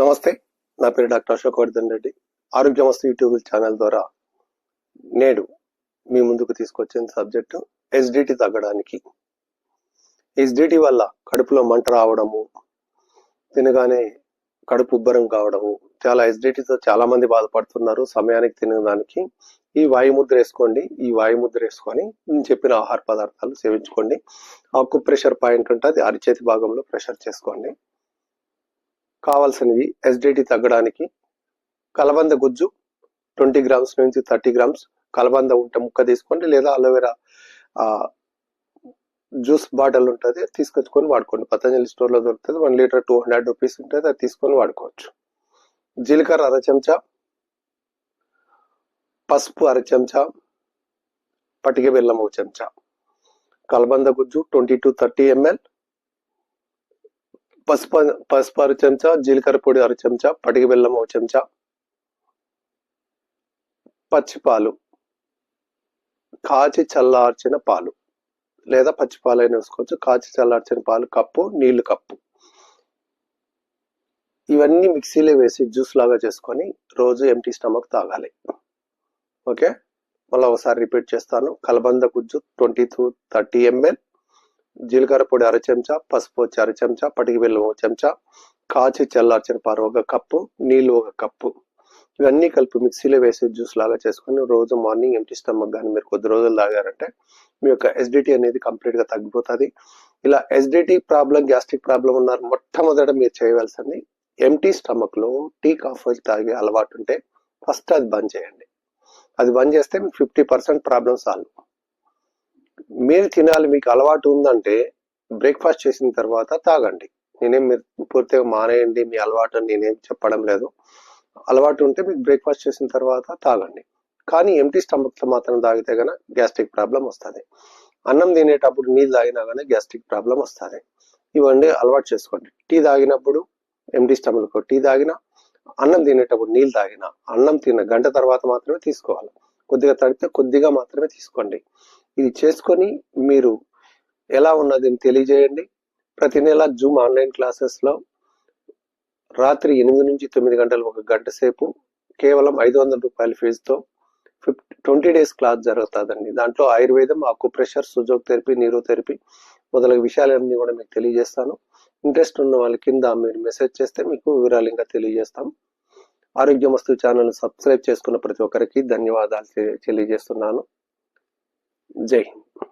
నమస్తే నా పేరు doctor Ashok Vardhan Reddy. Arogyamastu YouTube channel ద్వారా నేడు మీ ముందుకు తీసుకొచ్చిన సబ్జెక్టు ఎస్డిటి తగ్గడానికి. ఎస్డిటి వల్ల కడుపులో మంట రావడము తినగానే కడుపు ఉబ్బరం కావడము చాలా ఎస్డిటితో చాలా మంది బాధపడుతున్నారు సమయానికి తినడానికి. ఈ వాయుముద్ర వేసుకోండి ఈ వాయుముద్ర వేసుకొని నేను చెప్పిన ఆహార పదార్థాలు సేవించుకోండి. ఆకు ప్రెషర్ పాయింట్ ఉంటుంది అరిచేతి భాగంలో ప్రెషర్ చేసుకోండి. కావాల్సినవి ఎస్డిటి తగ్గడానికి కలబంద గుజ్జు ట్వంటీ గ్రామ్స్ నుంచి థర్టీ గ్రామ్స్ కలబంద ఉంటే ముక్క తీసుకోండి లేదా అలోవెరా జ్యూస్ బాటిల్ ఉంటుంది తీసుకొచ్చుకొని వాడుకోండి. పతంజలి స్టోర్లో దొరుకుతుంది one litre two hundred rupees ఉంటుంది అది తీసుకొని వాడుకోవచ్చు. జీలకర్ర అర చెంచా పసుపు అర చెంచా పటిక బెల్లం ఒక చెంచా. కలబంద గుజ్జు ట్వంటీ టు థర్టీ ఎంఎల్ పసుపు పసుపు అర చెంచా జీలకర్ర పొడి అర చెంచా పటిక బెల్లం ఒక చెంచా పచ్చిపాలు కాచి చల్లార్చిన పాలు లేదా పచ్చిపాలు అయినా వేసుకోవచ్చు. కాచి చల్లార్చిన పాలు కప్పు నీళ్ళు కప్పు. ఇవన్నీ మిక్సీలో వేసి జ్యూస్ లాగా చేసుకొని రోజు ఎంటీ స్టమక్ తాగాలి. ఓకే? మళ్ళీ ఒకసారి రిపీట్ చేస్తాను. కలబంద గుజ్జు ట్వంటీ టు థర్టీ ఎంఎల్. జీలకర్ర పొడి అర చెంచా పసుపు వచ్చి అర చెంచా పటికి బెల్లం ఒక చెంచా కాచి చల్లార్చిన పాలు ఒక కప్పు నీళ్ళు ఒక కప్పు. ఇవన్నీ కలిపి మిక్సీలో వేసి జ్యూస్ లాగా చేసుకొని రోజు మార్నింగ్ ఎంటీ స్టమక్ కానీ మీరు కొద్ది రోజులు తాగారంటే మీ యొక్క ఎస్డిటీ అనేది కంప్లీట్గా తగ్గిపోతుంది. ఇలా ఎస్డిటీ ప్రాబ్లం గ్యాస్ట్రిక్ ప్రాబ్లం ఉన్నారు మొట్టమొదట మీరు చేయవలసింది ఎంటీ స్టమక్లో టీ కాఫీ తాగే అలవాటు ఉంటే ఫస్ట్ అది బంద్ చేయండి. అది బంద్ చేస్తే మీకు ఫిఫ్టీ పర్సెంట్ ప్రాబ్లం సాల్వ్. మీరు తినాలి మీకు అలవాటు ఉందంటే బ్రేక్ఫాస్ట్ చేసిన తర్వాత తాగండి. నేనేం మీరు పూర్తిగా మానేయండి మీ అలవాటు నేనేం చెప్పడం లేదు. అలవాటు ఉంటే మీకు బ్రేక్ఫాస్ట్ చేసిన తర్వాత తాగండి. కానీ ఎంటీ స్టమక్తో మాత్రం తాగితే గన గ్యాస్ట్రిక్ ప్రాబ్లం వస్తుంది. అన్నం తినేటప్పుడు నీళ్ళు తాగినా కానీ గ్యాస్ట్రిక్ ప్రాబ్లం వస్తుంది. ఇవన్నీ అలవాటు చేసుకోండి. టీ తాగినప్పుడు ఎంటీ స్టమక్ టీ తాగినా అన్నం తినేటప్పుడు నీళ్ళు తాగినా అన్నం తిన్న గంట తర్వాత మాత్రమే తీసుకోవాలి. కొద్దిగా తడితే కొద్దిగా మాత్రమే తీసుకోండి. ఇది చేసుకొని మీరు ఎలా ఉన్నది తెలియజేయండి. ప్రతి నెల జూమ్ ఆన్లైన్ క్లాసెస్లో రాత్రి ఎనిమిది నుంచి తొమ్మిది గంటలు ఒక గంట సేపు కేవలం ఐదు వందల రూపాయల ఫీజుతో ఫిఫ్టీ ట్వంటీ డేస్ క్లాస్ జరుగుతుందండి. దాంట్లో ఆయుర్వేదం acupressure Sujok therapy neuro therapy మొదలగు విషయాలన్నీ కూడా మీకు తెలియజేస్తాను. ఇంట్రెస్ట్ ఉన్న వాళ్ళ కింద మీరు మెసేజ్ చేస్తే మీకు వివరాలు ఇంకా తెలియజేస్తాం. ఆరోగ్య వస్తు ఛానల్ సబ్స్క్రైబ్ చేసుకున్న ప్రతి ఒక్కరికి ధన్యవాదాలు తె- తెలియజేస్తున్నాను. జై హింద్.